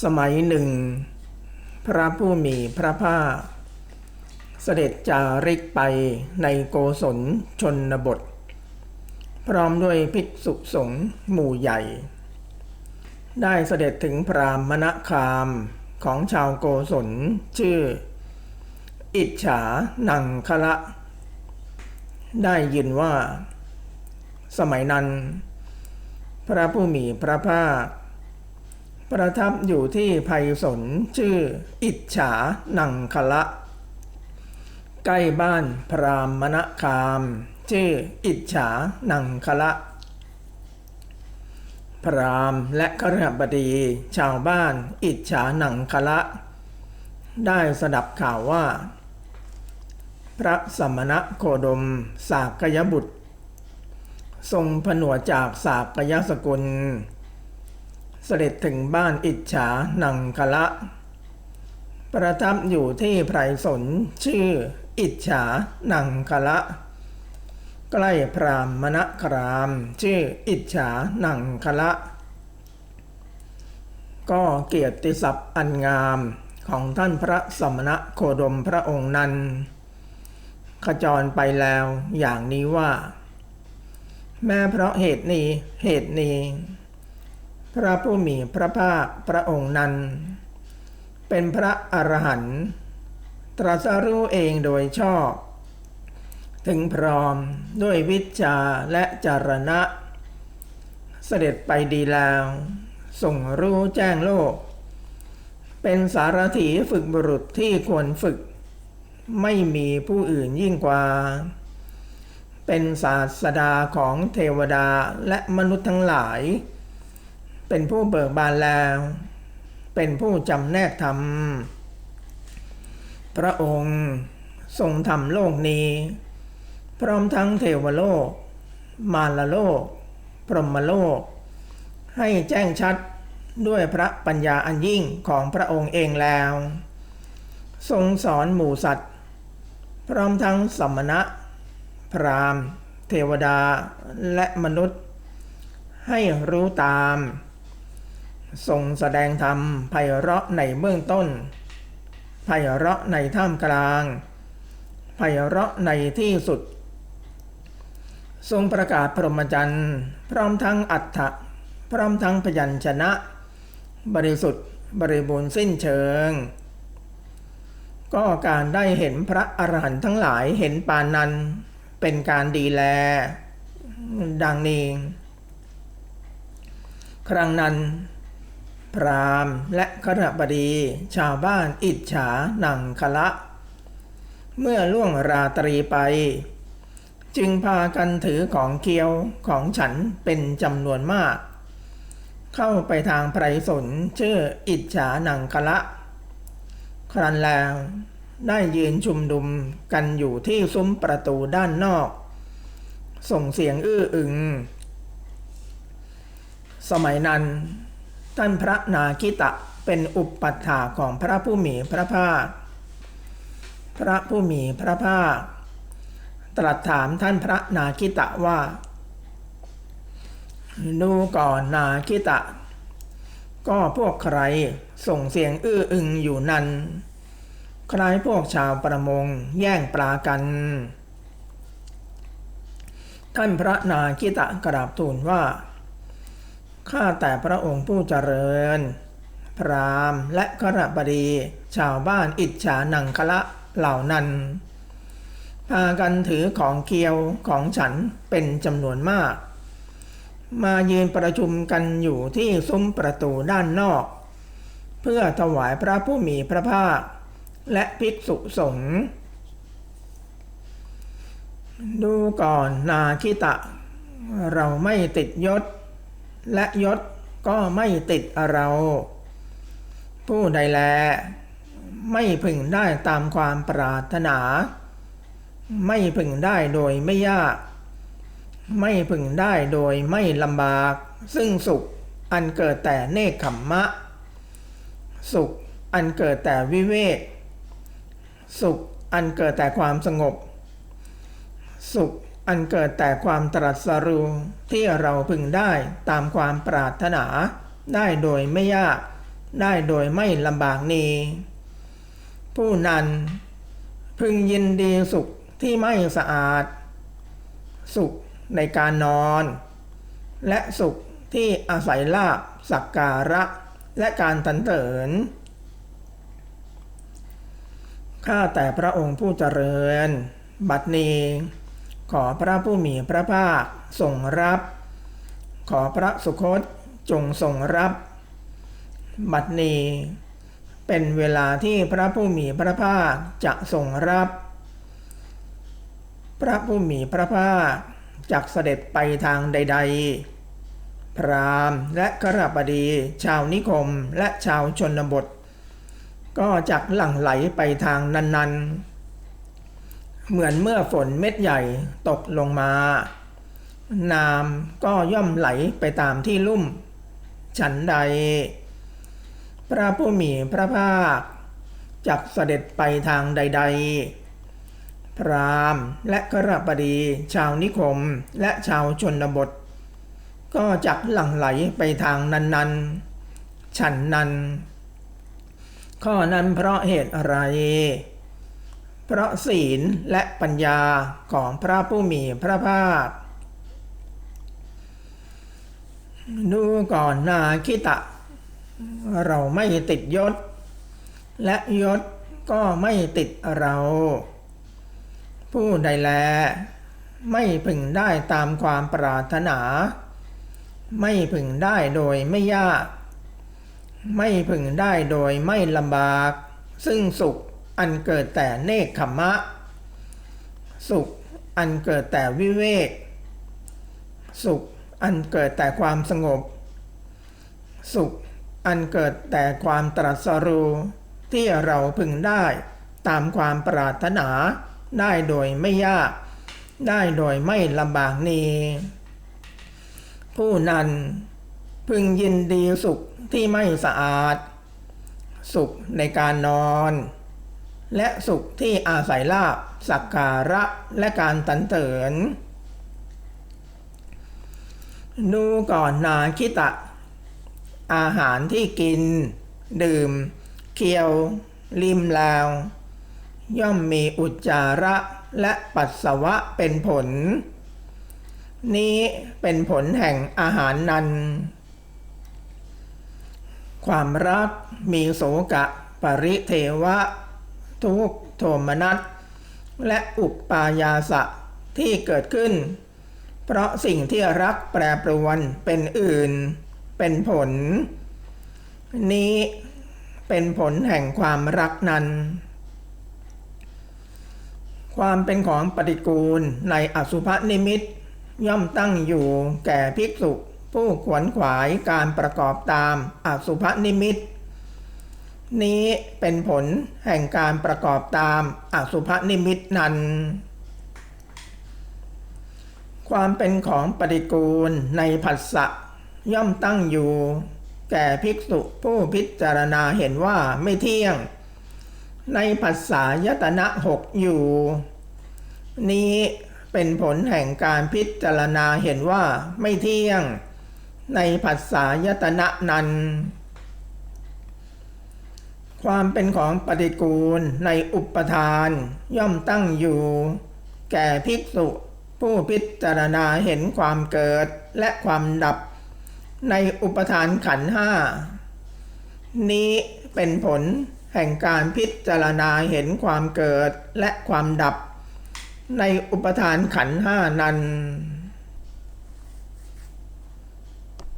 สมัยหนึ่ง พระผู้มีพระภาค เสด็จจาริกไปในโกศลชนบท พร้อมด้วยภิกษุสงฆ์หมู่ใหญ่ ได้เสด็จถึงพรามมณคามของชาวโกศลชื่อ อิจฉานังคละ ได้ยินว่า สมัยนั้น พระผู้มีพระภาค ประทับอยู่ที่ไพศลชื่อ อิจฉานังคละ ใกล้บ้านพรามมณคาม ชื่อ อิจฉานังคละ พรามและครหบดี ชาวบ้าน อิจฉาหนังคละ ได้สดับข่าวว่า พระสมณะโคดม สากยบุตร ทรงผนวจากสากยสกุล เสด็จถึงบ้านอิจฉาหนังคละ ประทับอยู่ที่ไพรสนชื่ออิจฉาหนังคละ ใกล้พรามมณคราม ชื่ออิจฉาหนังคละ ก็เกียรติศัพท์อันงามของท่านพระสมณะโคดมพระองค์นั้น ขจรไปแล้วอย่างนี้ว่า แม้เพราะเหตุนี้เหตุนี้ พระผู้มีพระภาคพระองค์นั้น เป็นพระอรหันต์ตรัสรู้เองโดยชอบ ถึงพร้อมด้วยวิชาและจารณะ เสด็จไปดีแล้วส่งรู้แจ้งโลก เป็นสารถีฝึกบุรุษที่ควรฝึก ไม่มีผู้อื่นยิ่งกว่า เป็นศาสดาของเทวดาและมนุษย์ทั้งหลาย เป็นผู้เบิกบานแล้ว เป็นผู้จำแนกธรรม พระองค์ทรงทำโลกนี้ พร้อมทั้งเทวโลก มารโลก พรหมโลก ให้แจ้งชัดด้วยพระปัญญาอันยิ่งของพระองค์เองแล้ว ทรงสอนหมู่สัตว์ พร้อมทั้งสมณะ พรามณ์ เทวดาและมนุษย์ ให้รู้ตาม ทรงแสดงธรรมไพเราะในเบื้องต้นไพเราะในท่ามกลางไพเราะในที่สุด ทรงประกาศพรหมจรรย์พร้อมทั้งอัฏฐะพร้อมทั้งพยัญชนะ บริสุทธิ์บริบูรณ์สิ้นเชิง ก็การได้เห็นพระอรหันต์ทั้งหลายเห็นปานนั้นเป็นการดีแล ดังนี้ ครั้งนั้น พรามและครบดี ชาวบ้านอิจฉาหนังคละ เมื่อล่วงราตรีไป จึงพากันถือของเคี้ยวของฉันเป็นจำนวนมาก เข้าไปทางไพรสนชื่ออิจฉาหนังคละ ครั้นแล้วได้ยืนชุมนุมกันอยู่ที่ซุ้มประตูด้านนอก ส่งเสียงอื้ออึง สมัยนั้น ท่านพระนาคิตะเป็นอุปปัฏฐาของพระผู้มีพระภาค พระผู้มีพระภาค ตรัสถามท่านพระนาคิตะว่า ดูก่อนนาคิตะ ก็พวกใครส่งเสียงอื้ออึงอยู่นั้น คล้ายพวกชาวประมงแย่งปลากัน ท่านพระนาคิตะกราบทูลว่า ข้าแต่พระองค์ผู้เจริญ พรามและขรบดี ชาวบ้านอิจฉานังคละเหล่านั้น พากันถือของเคียวของฉันเป็นจำนวนมาก มายืนประชุมกันอยู่ที่ซุ้มประตูด้านนอก เพื่อถวายพระผู้มีพระภาค และภิกษุสงฆ์ดูก่อนนาคิตะ เราไม่ติดยศ และยศก็ไม่ติดเรา ผู้ใดแล ไม่พึงได้ตามความปรารถนา ไม่พึงได้โดยไม่ยาก ไม่พึงได้โดยไม่ลำบาก ซึ่งสุขอันเกิดแต่เนคขมมะ สุขอันเกิดแต่วิเวก สุขอันเกิดแต่ความสงบ สุข อันเกิดแต่ความตรัสรู้ที่เราพึงได้ตามความปรารถนา ได้โดยไม่ยาก ได้โดยไม่ลำบากนี้ ผู้นั้นพึงยินดีสุขที่ไม่สะอาด สุขในการนอน และสุขที่อาศัยลาบสักการะ และการตันเตินข้าแต่พระองค์ผู้เจริญ บัดนี้ ขอพระผู้มีพระภาคทรงรับ ขอพระสุคตจงทรงรับ บัดนี้ เป็นเวลาที่พระผู้มีพระภาคจะทรงรับ พระผู้มีพระภาคจักเสด็จไปทางใด ๆ พรามและกระบดี ชาวนิคมและชาวชนบท ก็จักหลั่งไหลไปทางนั้นๆ เหมือนเมื่อฝนเม็ดใหญ่ตกลงมา น้ำก็ย่อมไหลไปตามที่ลุ่ม ฉันใด พระผู้มีพระภาคจักเสด็จไปทางใด ๆ พรามและกระบดี ชาวนิคมและชาวชนบท ก็จักหลั่งไหลไปทางนั้นๆ ฉันนั้น ข้อนั้นเพราะเหตุอะไร เพราะศีลและปัญญาของพระผู้มีพระภาคดูก่อนนาคิตะ เราไม่ติดยศ และยศก็ไม่ติดเรา ผู้ใดแล ไม่พึงได้ตามความปรารถนา ไม่พึงได้โดยไม่ยาก ไม่พึงได้โดยไม่ลำบาก ซึ่งสุข อันเกิดแต่เนคขมะ สุข อันเกิดแต่วิเวก สุข อันเกิดแต่ความสงบ สุข อันเกิดแต่ความตรัสรู้ที่เราพึงได้ ตามความปรารถนา ได้โดยไม่ยาก ได้โดยไม่ลำบากนี้ ผู้นั้นพึงยินดีสุขที่ไม่สะอาด สุขในการนอน และสุขที่อาศัยลาบสักการะและการตันเตินดูก่อนนาคิตะ อาหารที่กิน ดื่ม เคี้ยว ลิมแล้วย่อมมีอุจจาระและปัสสาวะเป็นผล นี้เป็นผลแห่งอาหารนั้น ความรักมีโสกะ ปริเทวะ ทุกโทมนัสและอุปปายาสะที่เกิดขึ้น เพราะสิ่งที่รักแปรปรวนเป็นอื่น เป็นผล นี้เป็นผลแห่งความรักนั้น ความเป็นของปฏิกูลในอสุภนิมิต ย่อมตั้งอยู่แก่ภิกษุผู้ขวนขวายการประกอบตามอสุภนิมิต นี้เป็นผลแห่งการประกอบตามอสุภนิมิตนั้น ความเป็นของปฏิกูลในผัสสะย่อมตั้งอยู่ แก่ภิกษุผู้พิจารณาเห็นว่าไม่เที่ยง ในภาษายตนะหกอยู่ นี้เป็นผลแห่งการพิจารณาเห็นว่าไม่เที่ยง ในภาษายตนะนั้น ความเป็นของปฏิกูลในอุปทาน ย่อมตั้งอยู่ แก่ภิกษุผู้พิจารณาเห็นความเกิดและความดับ ในอุปทานขันห้า นี้เป็นผลแห่งการพิจารณาเห็นความเกิดและความดับ ในอุปทานขันห้านั้น